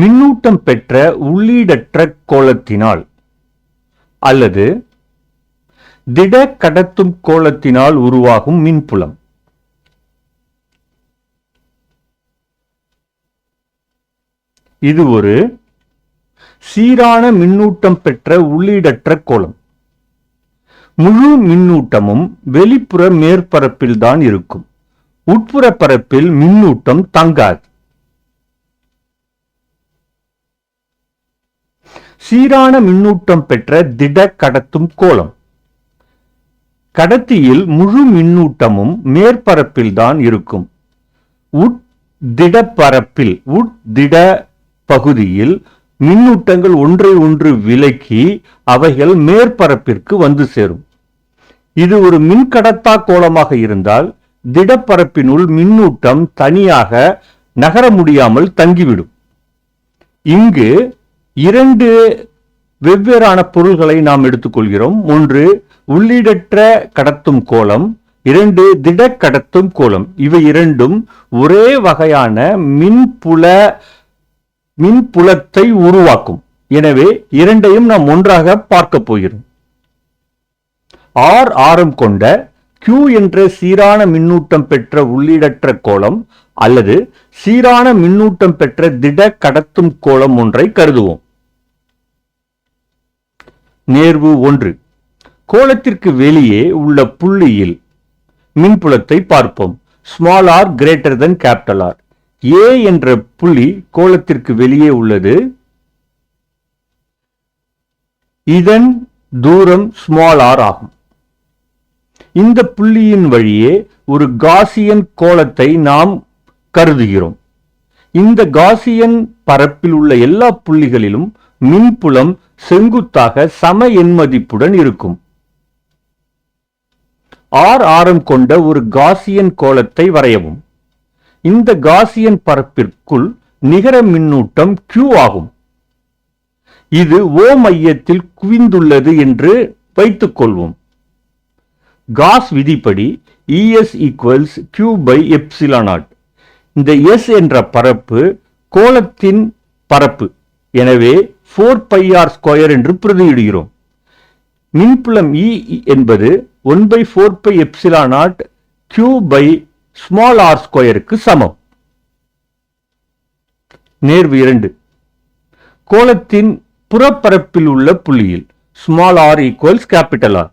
மின்னூட்டம் பெற்ற உள்ளீடற்ற கோலத்தினால் அல்லது திட கடத்தும் கோலத்தினால் உருவாகும் மின்புலம். இது ஒரு சீரான மின்னூட்டம் பெற்ற உள்ளீடற்ற கோலம். முழு மின்னூட்டமும் வெளிப்புற மேற்பரப்பில் தான் இருக்கும். உட்புற பரப்பில் மின்னூட்டம் தங்காது. சீரான மின்னூட்டம் பெற்ற திட கடத்தும் கோலம். கடத்தியில் முழு மின்னூட்டமும் மேற்பரப்பில் தான் இருக்கும் உட்திடப்பரப்பில் உட்திட பகுதியில் மின்னூட்டங்கள் ஒன்றை ஒன்று விலக்கி அவைகள் மேற்பரப்பிற்கு வந்து சேரும். இது ஒரு மின்கடத்தா கோலமாக இருந்தால் திடப்பரப்பினுள் மின்னூட்டம் தனியாக நகர முடியாமல் தங்கிவிடும். இங்கு இரண்டு வெவ்வேறான பொருள்களை நாம் எடுத்துக்கொள்கிறோம். ஒன்று உள்ளீடற்ற கடத்தும் கோலம். இரண்டு திட கடத்தும் கோலம். இவை இரண்டும் ஒரே வகையான மின்புல மின்புலத்தை உருவாக்கும். எனவே இரண்டையும் நாம் ஒன்றாக பார்க்க போகிறோம். ஆர் ஆரம் கொண்ட கியூ என்ற சீரான மின்னூட்டம் பெற்ற உள்ளீடற்ற கோலம் அல்லது சீரான மின்னூட்டம் பெற்ற திட கடத்தும் கோலம் ஒன்றை கருதுவோம். நேர்வு ஒன்று. கோலத்திற்கு வெளியே உள்ள புள்ளியில் மின்புலத்தை பார்ப்போம். Small R greater than capital R A என்ற புள்ளி கோலத்திற்கு வெளியே உள்ளது. இதன் தூரம் ஸ்மால் ஆர் ஆகும். இந்த புள்ளியின் வழியே ஒரு காசியன் கோலத்தை நாம் கருதுகிறோம். இந்த காசியன் பரப்பில் உள்ள எல்லா புள்ளிகளிலும் மின்புலம் செங்குத்தாக சம எண்மதிப்புடன் இருக்கும். ஆர் ஆரம் கொண்ட ஒரு காசியன் கோலத்தை வரையவும். இந்த காசியன் பரப்பிற்குள் நிகர மின்னூட்டம் Q ஆகும். இது ஓ மையத்தில் குவிந்துள்ளது என்று வைத்துக் கொள்வோம். காஸ் விதிப்படி ES equals Q by epsilon naught இந்த எஸ் என்ற பரப்பு கோலத்தின் பரப்பு. எனவே ஃபோர் பை ஆர் ஸ்கொயர் என்று பிரதியிடுகிறோம். மின்புலம் இ என்பது one by four pi epsilon naught Q by small R ஸ்கொயருக்கு சமம். நேர்வு இரண்டு. கோலத்தின் புறப்பரப்பில் உள்ள புள்ளியில் small R equals capital R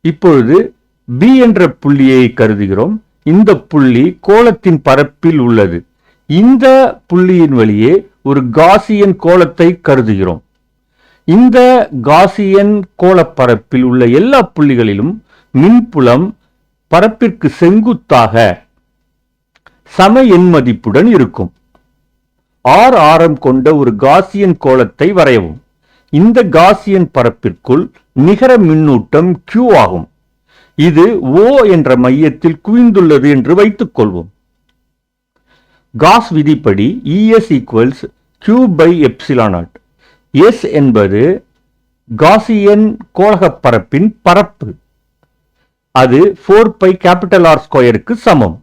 இப்பொழுது பி என்ற புள்ளியை கருதுகிறோம். இந்த புள்ளி கோலத்தின் பரப்பில் உள்ளது. இந்த புள்ளியின் வழியே ஒரு காசியன் கோலத்தை கருதுகிறோம். இந்த காசியன் கோளப்பரப்பில் உள்ள எல்லா புள்ளிகளிலும் மின்புலம் பரப்பிற்கு செங்குத்தாக சம எண்மதிப்புடன் இருக்கும். ஆர் ஆரம் கொண்ட ஒரு காசியன் கோலத்தை வரையவும். இந்த காசியன் பரப்பிற்குள் நிகர மின்னூட்டம் கியூ ஆகும். இது ஓ என்ற மையத்தில் குவிந்துள்ளது என்று வைத்துக் கொள்வோம் காஸ் விதிப்படி E S equals Q by epsilon not S என்பது காசியன் கோலகப் பரப்பின் பரப்பு. அது ஃபோர் பை கேபிட்டல் ஆர் ஸ்கொயருக்கு சமம்.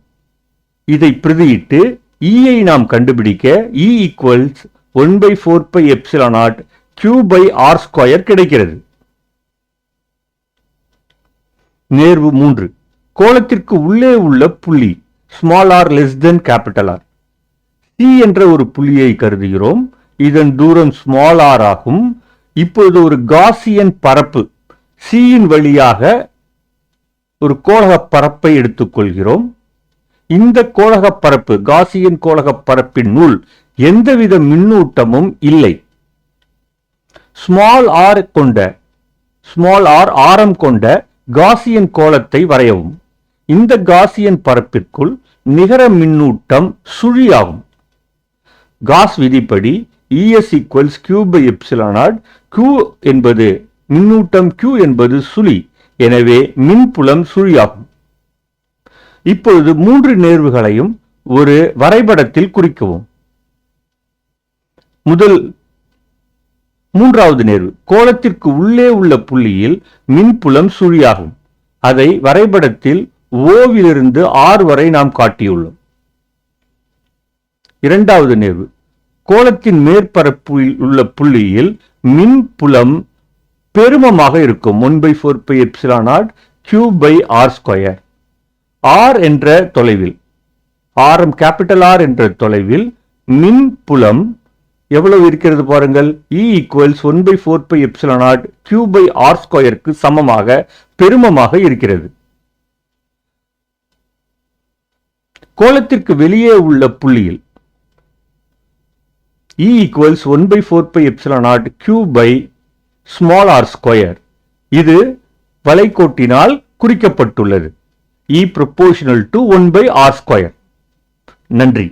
இதை பிரதியிட்டு e இயை நாம் கண்டுபிடிக்க E equals one by four pi epsilon naught Q by R square கிடைக்கிறது. நேர்வு மூன்று. கோலத்திற்கு உள்ளே உள்ள புள்ளி small R less than capital R C என்ற ஒரு புள்ளியை கருதுகிறோம். இதன் தூரம் ஸ்மால் ஆர் ஆகும். இப்பொழுது ஒரு காசியன் பரப்பு சியின் வழியாக ஒரு கோலக பரப்பை எடுத்துக்கொள்கிறோம். இந்த கோலக பரப்பு காசியன் கோலக பரப்பின் உள் எந்தவித மின்னூட்டமும் இல்லை. ஸ்மால் ஆர் கொண்ட ஸ்மால் ஆர் ஆரம் கொண்ட காசியன் கோலத்தை வரையவும். இந்த காசியன் பரப்பிற்குள் நிகர மின்னூட்டம் சுழியாகும். காஸ் விதிப்படி ES equals Q by epsilon naught Q என்பது மின்னூட்டம் கியூ என்பது சுழி. எனவே மின்புலம் சுழியாகும். இப்பொழுது மூன்று நேர்வுகளையும் ஒரு வரைபடத்தில் குறிக்கவும். முதல் மூன்றாவது நேர்வு. கோலத்திற்கு உள்ளே உள்ள புள்ளியில் மின்புலம் சுழியாகும். அதை வரைபடத்தில் ஓவிலிருந்து ஆறு வரை நாம் காட்டியுள்ளோம். இரண்டாவது நேர்வு. கோளத்தின் மேற்பரப்பில் உள்ள புள்ளியில் மின் புலம் பெருமமாக இருக்கும். One by four pi epsilon Q by R square R என்ற தொலைவில் ஆரம் கேபிட்டல் ஆர் என்ற தொலைவில் மின் புலம் எவ்வளவு இருக்கிறது பாருங்கள். E equals one by four pi epsilon Q by R ஸ்கொயருக்கு சமமாக பெருமமாக இருக்கிறது. கோலத்திற்கு வெளியே உள்ள புள்ளியில் E equals 1 by 4 pi epsilon naught q by small r square. இது வளைகோட்டினால் குறிக்கப்பட்டுள்ளது E proportional to 1 by r square. நன்றி